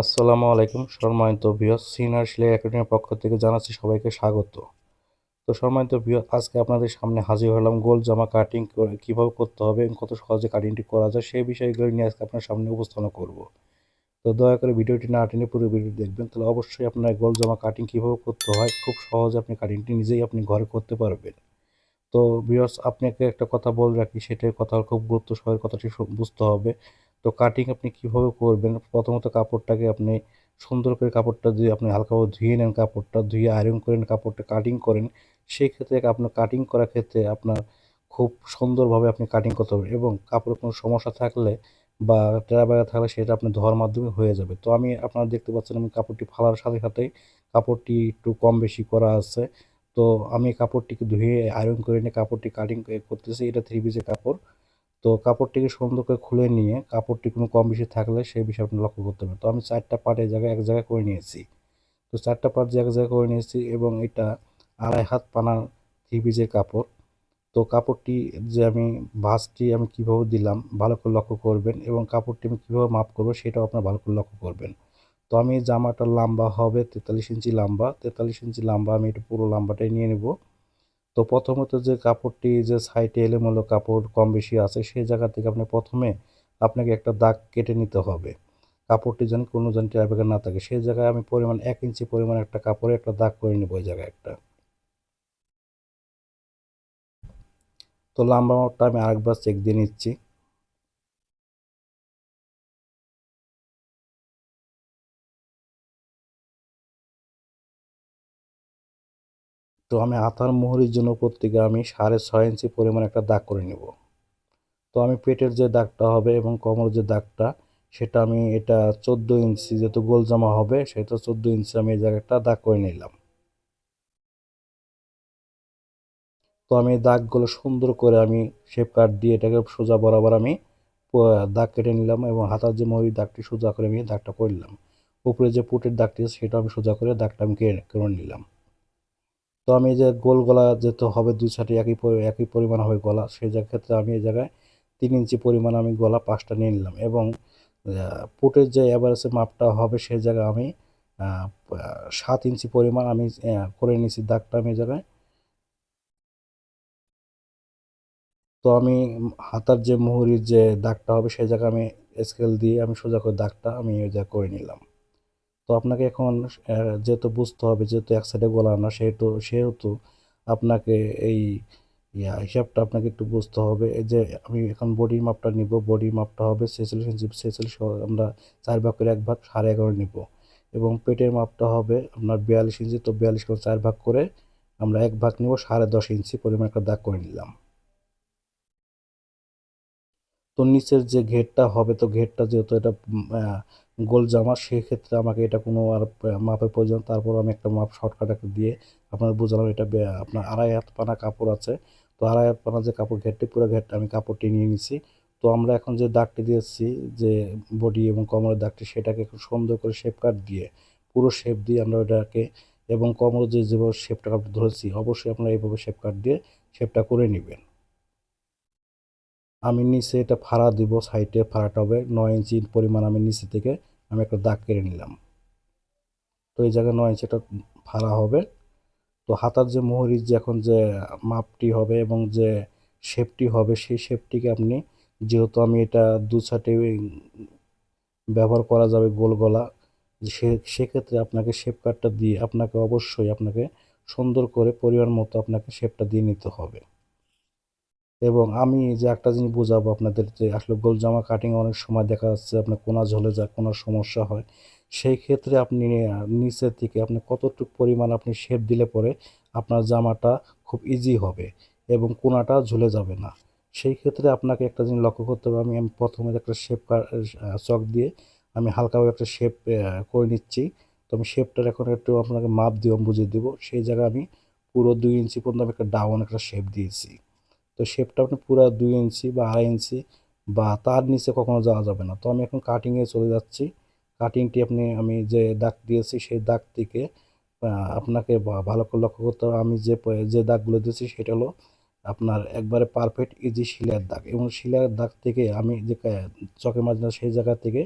আসসালামু আলাইকুম। সম্মানিত ভিউয়ার্স সিনিয়র সিলাই একাডেমির পক্ষ থেকে জানাচ্ছি সবাইকে স্বাগত। তো সম্মানিত ভিউয়ার আজকে আপনাদের সামনে হাজির হলাম গোল জামা কাটিং কীভাবে করতে হবে এবং কত সহজে কাটিংটি করা যায় সেই বিষয়গুলো নিয়ে আজকে আপনার সামনে উপস্থাপনা করব। তো দয়া করে ভিডিওটি না টেনে পুরো ভিডিও দেখবেন, তাহলে অবশ্যই আপনার গোল জামা কাটিং কীভাবে করতে হয়, খুব সহজে আপনি কাটিংটি নিজেই আপনি ঘরে করতে পারবেন। তো ভিউয়ার্স, আপনাকে একটা কথা বলে রাখি সেটার কথা খুব গুরুত্ব সহের কথাটি বুঝতে হবে। তো কাটিং আপনি কীভাবে করবেন? প্রথমত কাপড়টাকে আপনি সুন্দর করে কাপড়টা দিয়ে আপনি হালকাভাবে ধুয়ে নেন কাপড়টা, ধুয়ে আয়রন করেন কাপড়টা কাটিং করেন। সেই ক্ষেত্রে আপনার কাটিং করার ক্ষেত্রে আপনার খুব সুন্দরভাবে আপনি কাটিং করতে পারবেন এবং কাপড়ের কোনো সমস্যা থাকলে বা টেরা বাগা থাকলে সেটা আপনি ধোয়ার মাধ্যমে হয়ে যাবে। তো আমি আপনারা দেখতে পাচ্ছেন আমি কাপড়টি ফালার সাথে সাথেই কাপড়টি একটু কম বেশি করা আছে। তো আমি কাপড়টিকে ধুয়ে আয়রন করে নিয়ে কাপড়টি কাটিং করতেছি। এটা থ্রি পিসের কাপড়। তো কাপড়টিকে সুন্দর করে খুলে নিয়ে কাপড়টি কোনো কম বেশি থাকলে সেই বিষয়ে আপনি লক্ষ্য করতে হবে তো আমি চারটা পার্ট এই জায়গায় এক জায়গায় করে নিয়েছি। তো চারটা পার্ট যে এক জায়গায় করে নিয়েছি এবং এটা আড়াই হাত পানার থ্রি পিসের কাপড়। তো কাপড়টি যে আমি ভাঁজটি আমি কীভাবে দিলাম ভালো করে লক্ষ্য করবেন এবং কাপড়টি আমি কীভাবে মাপ করব সেটাও আপনার ভালো করে লক্ষ্য করবেন। তো আমি জামাটা লম্বা হবে তেতাল্লিশ ইঞ্চি লম্বা। তেতাল্লিশ ইঞ্চি লম্বা আমি এটা পুরো লম্বাটাই নিয়ে নেব। তো প্রথমত যে কাপড়টি যে সাইডে এলোমেলো কাপড় কম বেশি আছে সেই জায়গা থেকে আপনি প্রথমে আপনাকে একটা দাগ কেটে নিতে হবে। কাপড়টি যেন কোনো যেন ট্রাইবেকার না থাকে। সেই জায়গায় আমি পরিমাণ এক ইঞ্চি পরিমাণ একটা কাপড়ে একটা দাগ করে নেব, ওই জায়গায় একটা। তো লাম্বা মাপটা আমি আরেকবার চেক দিয়ে নিচ্ছি। তো আমি আতার মোহরির জন্য প্রত্যেকে আমি সাড়ে ছয় ইঞ্চি পরিমাণ একটা দাগ করে নেব। তো আমি পেটের যে দাগটা হবে এবং কোমর যে দাগটা, সেটা আমি এটা চোদ্দ ইঞ্চি যেহেতু গোল জামা হবে সেটা চোদ্দ ইঞ্চি আমি এই জায়গাটা দাগ করে নিলাম। তো আমি দাগগুলো সুন্দর করে আমি শেপ কাট দিয়ে এটাকে সোজা বরাবর আমি দাগ কেটে নিলাম এবং হাতার যে ময়ূর দাগটি সোজা করে আমি দাগটা করলাম উপরে যে পুটের দাগটি আছে সেটা আমি সোজা করে দাগটা আমি কেটে নিলাম। তো আমি যে গোল গলা যেতে হবে দুই সাইডে একই একই পরিমাণ হবে গলা, সেই ক্ষেত্রে আমি এই জায়গায় তিন ইঞ্চি পরিমাণ আমি গলা পাঁচটা নিয়ে নিলাম এবং পুটের যে অ্যাভারেজের মাপটা হবে সেই জায়গায় আমি সাত ইঞ্চি পরিমাণ আমি করে নিয়েছি দাগটা আমি জায়গায়। তো আমি হাতার যে মুহুরির যে দাগটা হবে সেই জায়গায় আমি স্কেল দিয়ে আমি সোজা করে দাগটা আমি ওই জায়গায় করে নিলাম। তো আপনাকে এখন যেহেতু বুঝতে হবে, যেহেতু এক সাইডে গলা না, সেহেতু সেহেতু আপনাকে এই, ইয়া হিসাবটা আপনাকে একটু বুঝতে হবে। এই যে আমি এখন বডির মাপটা নিব বডির মাপটা হবে ছেচল্লিশ ইঞ্চি ছেচল্লিশ আমরা চার ভাগ করে এক ভাগ সাড়ে এগারো নিব এবং পেটের মাপটা হবে আপনার বিয়াল্লিশ ইঞ্চি, তো বিয়াল্লিশ করে চার ভাগ করে আমরা এক ভাগ নিব সাড়ে দশ ইঞ্চি পরিমাণ একটা দাগ করে নিলাম। তো নিচের যে ঘেরটা হবে, তো ঘেরটা যেহেতু এটা গোল জামা, সেক্ষেত্রে আমাকে এটা কোনো আর মাপের প্রয়োজন তারপর আমি একটা মাপ শর্টকাট একটা দিয়ে আপনার বুঝলাম, এটা আপনার আড়াই হাত পানা কাপড় আছে। তো আড়াই হাত পানা যে কাপড়, ঘেরটি, পুরো ঘেরটা আমি কাপড়টি নিয়ে নিছি। তো আমরা এখন যে দাগটি দিয়েছি, যে বডি এবং কোমরের দাগটি, সেটাকে খুব সুন্দর করে শেপ কাট দিয়ে, পুরো শেপ দিয়ে আমরা ওটাকে, এবং কোমরের যে যেভাবে শেপটা ধরেছি, অবশ্যই আপনারা এইভাবে শেপ কাট দিয়ে শেপটা করে নেবেন। আমি নিচে এটা ফাড়া দিব, সাইডে ফাড়াটা হবে। নয় ইঞ্চি পরিমাণ আমি নিচে থেকে আমি একটা দাগ কেটে নিলাম। তো এই জায়গায় নয় ইঞ্চি একটা ফাড়া হবে। তো হাতার যে মোহরির যে এখন যে মাপটি হবে এবং যে শেপটি হবে, সেই শেপটিকে আপনি যেহেতু আমি এটা দু সাইডে ব্যবহার করা যাবে গোল গলা, সে, সেক্ষেত্রে আপনাকে শেপ কাটটা দিয়ে আপনাকে অবশ্যই আপনাকে সুন্দর করে পরিমাণ মতো আপনাকে শেপটা দিয়ে নিতে হবে। এবং আমি যে একটা জিনিস বোঝাবো আপনাদের যে আসলে গোল জামা কাটিং অনেক সময় দেখা যাচ্ছে আপনার কোনা ঝলে যায়, কোনো সমস্যা হয়। সেই ক্ষেত্রে আপনি নিচের থেকে আপনি কতটুকু পরিমাণ আপনি শেপ দিলে পরে আপনার জামাটা খুব ইজি হবে এবং কোনাটা ঝুলে যাবে না। সেই ক্ষেত্রে আপনাকে একটা জিনিস লক্ষ্য করতে হবে, আমি আমি প্রথমে একটা শেপ চক দিয়ে আমি হালকাভাবে একটা শেপ করে নিচ্ছি। তো আমি শেপটার এখন একটু আপনাকে মাপ দিয়ে বুঝিয়ে দেবো। সেই জায়গায় আমি পুরো দুই ইঞ্চি পর্যন্ত আমি একটা ডাউন একটা শেপ দিয়েছি। তো শেপটা আপনি পুরো দুই ইঞ্চি বা আড়াই ইঞ্চি বা তার নিচে কখনো যাওয়া যাবে না। তো আমি এখন কাটিংয়ে চলে যাচ্ছি। কাটিংটি আপনি, আমি যে দাগ দিয়েছি সেই দাগ থেকে আপনাকে ভালো করে লক্ষ্য করতে হবে। আমি যে যে দাগগুলো দিয়েছি সেটা হলো আপনার একবারে পারফেক্ট ইজি শিলার দাগ এবং শিলার দাগ থেকে আমি যে চকের মাঝে সেই জায়গা থেকে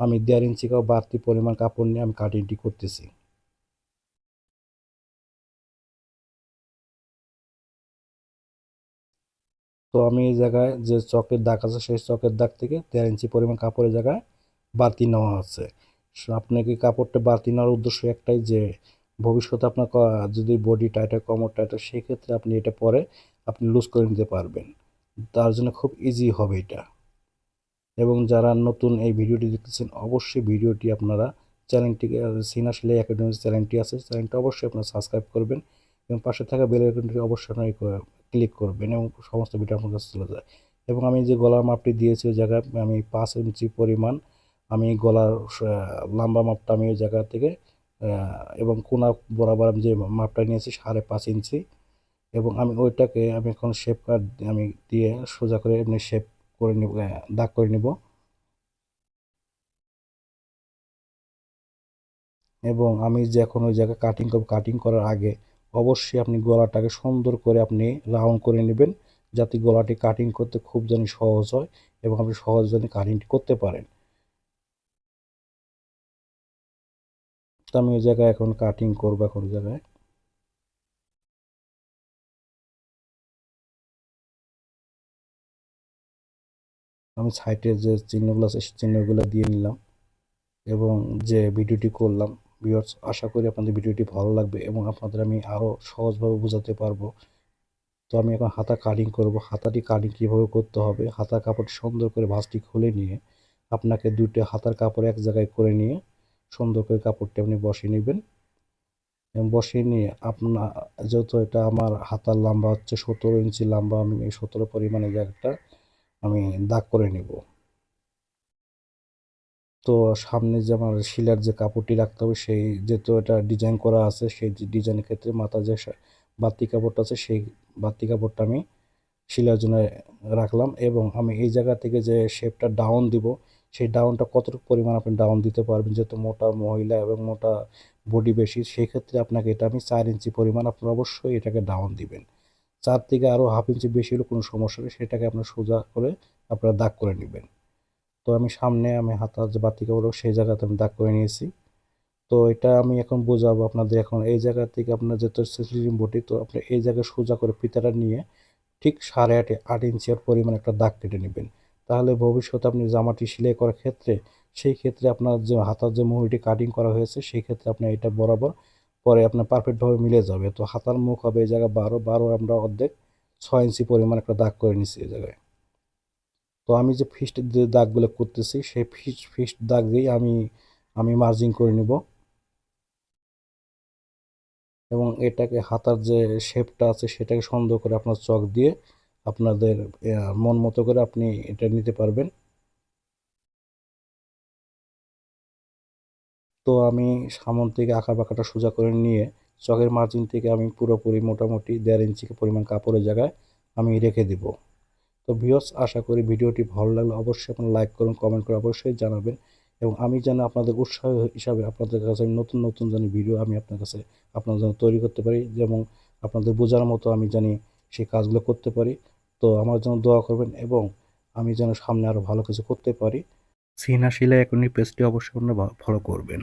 আমি দেড় ইঞ্চি বাড়তি পরিমাণ কাপড় নিয়ে আমি কাটিংটি করতেছি। তো আমি এই জায়গায় যে চকের দাগ আছে, সেই চকের দাগ থেকে দেড় ইঞ্চি পরিমাণ কাপড়ের জায়গায় বাড়তি নেওয়া আছে। আপনাকে কাপড়টা বাড়তি নেওয়ার উদ্দেশ্য একটাই যে, ভবিষ্যতে আপনার যদি বডি টাইট হয় কমর টাইট হয় সেক্ষেত্রে আপনি এটা পরে আপনি লুজ করে নিতে পারবেন। তার জন্য খুব ইজি হবে এটা। এবং যারা নতুন এই ভিডিওটি দেখতেছেন, অবশ্যই ভিডিওটি আপনারা চ্যানেলটিকে সিনা সেলাই একাডেমি চ্যানেলটি আছে। চ্যানেলটি অবশ্যই আপনারা সাবস্ক্রাইব করবেন এবং পাশে থাকা বেল আইকনটি অবশ্যই আপনারা ক্লিক করবেন এবং সমস্ত ভিডিও আপনার কাছে চলে যায়। এবং আমি যে গলার মাপটি দিয়েছি ওই জায়গায় আমি পাঁচ ইঞ্চি পরিমাণ আমি গলার লম্বা মাপটা আমি ওই জায়গা থেকে এবং কোনা বরাবর আমি যে মাপটা নিয়েছি সাড়ে পাঁচ ইঞ্চি। এবং আমি ওইটাকে আমি এখন শেপ কাট আমি দিয়ে সোজা করে এমনি শেপ করে নিব দাগ করে নিব। এবং আমি যে এখন ওই জায়গায় কাটিং করব কাটিং করার আগে অবশ্যই আপনি গলাটাকে সুন্দর করে আপনি রাউন্ড করে নেবেন, যাতে গলাটি কাটিং করতে খুব জানি সহজ হয় এবং আপনি সহজ জানি কাটিংটি করতে পারেন। তো আমি ওই জায়গায় এখন কাটিং করব, এখন জায়গায়। আমি সাইটের যে চিহ্নগুলো আছে চিহ্নগুলো দিয়ে নিলাম এবং যে ভিডিওটি করলাম ভিউয়ার্স আশা করি আপনাদের ভিডিওটি ভালো লাগবে এবং আপনাদের আমি আরও সহজভাবে বোঝাতে পারব। তো আমি এখন হাতা কাটিং করব। হাতাটি কাটিং কীভাবে করতে হবে? হাতার কাপড়টি সুন্দর করে ভাঁজটি খুলে নিয়ে আপনাকে দুটো হাতার কাপড় এক জায়গায় করে নিয়ে সুন্দর করে কাপড়টি আপনি বসিয়ে নেবেন। এবং বসিয়ে নিয়ে আপনার যেহেতু এটা আমার হাতার লম্বা হচ্ছে সতেরো ইঞ্চি লম্বা, আমি এই সতেরো পরিমাণে জায়গাটা আমি দাগ করে নেব। তো সামনে যে আমার শিলার যে কাপড়টি রাখতে হবে, সেই যেহেতু এটা ডিজাইন করা আছে, সেই ডিজাইনের ক্ষেত্রে মাথা যে বাতি কাপড়টা আছে, সেই বাতি কাপড়টা আমি শিলার জন্য রাখলাম এবং আমি এই জায়গা থেকে যে শেপটা ডাউন দিব, সেই ডাউনটা কতটুকু পরিমাণ আপনি ডাউন দিতে পারবেন? যেহেতু মোটা মহিলা এবং মোটা বডি বেশি, সেই ক্ষেত্রে আপনাকে এটা আমি চার ইঞ্চি পরিমাণ আপনি অবশ্যই এটাকে ডাউন দিবেন। চার থেকে আরও হাফ ইঞ্চি বেশি হলে কোনো সমস্যা নেই, সেটাকে আপনার সোজা করে আপনারা দাগ করে নেবেন। আমি সামনে আমি হাতার যে বাতি কাপড় সেই জায়গাতে আমি দাগ করে নিয়েছি। তো এটা আমি এখন বোঝাবো আপনাদের এখন এই জায়গা থেকে আপনার যেহেতু সিসলিম বটি তো আপনি এই জায়গায় সোজা করে পিতাটা নিয়ে ঠিক সাড়ে আটে আট ইঞ্চির পরিমাণ একটা দাগ কেটে নেবেন। তাহলে ভবিষ্যতে আপনি জামাটি সেলাই করার ক্ষেত্রে, সেই ক্ষেত্রে আপনার যে হাতার যে মুহুরিটি কাটিং করা হয়েছে, সেই ক্ষেত্রে আপনার এটা বরাবর পরে আপনার পারফেক্টভাবে মিলে যাবে। তো হাতার মুখ হবে এই জায়গায় বারো বারো আমরা অর্ধেক ছয় ইঞ্চি পরিমাণ একটা দাগ করে নিচ্ছি এই জায়গায়। তো আমি যে ফিস্ট যে দাগগুলো করতেছি, সেই ফিস্ট ফিস্ট দাগ দিয়েই আমি আমি মার্জিং করে নিব। এবং এটাকে হাতার যে শেপটা আছে, সেটাকে সুন্দর করে আপনার চক দিয়ে আপনাদের মন মতো করে আপনি এটা নিতে পারবেন। তো আমি সামন থেকে আঁকা বাঁকাটা সোজা করে নিয়ে চকের মার্জিন থেকে আমি পুরোপুরি মোটামুটি দেড় ইঞ্চি পরিমাণ কাপড়ের জায়গায় আমি রেখে দিব। তো ভিওস আশা করি ভিডিওটি ভালো লাগলে অবশ্যই আপনারা লাইক করুন, কমেন্ট করে অবশ্যই জানাবেন এবং আমি যেন আপনাদের উৎসাহ হিসাবে আপনাদের কাছে নতুন নতুন জানি ভিডিও আমি আপনার কাছে আপনার জন্য তৈরি করতে পারি যেমন আপনাদের বোঝার মতো আমি জানি সেই কাজগুলো করতে পারি। তো আমার জন্য দোয়া করবেন এবং আমি যেন সামনে আরও ভালো কিছু করতে পারি। সিনা শিলা এখনই পেজটি অবশ্যই আপনারা ফলো করবেন।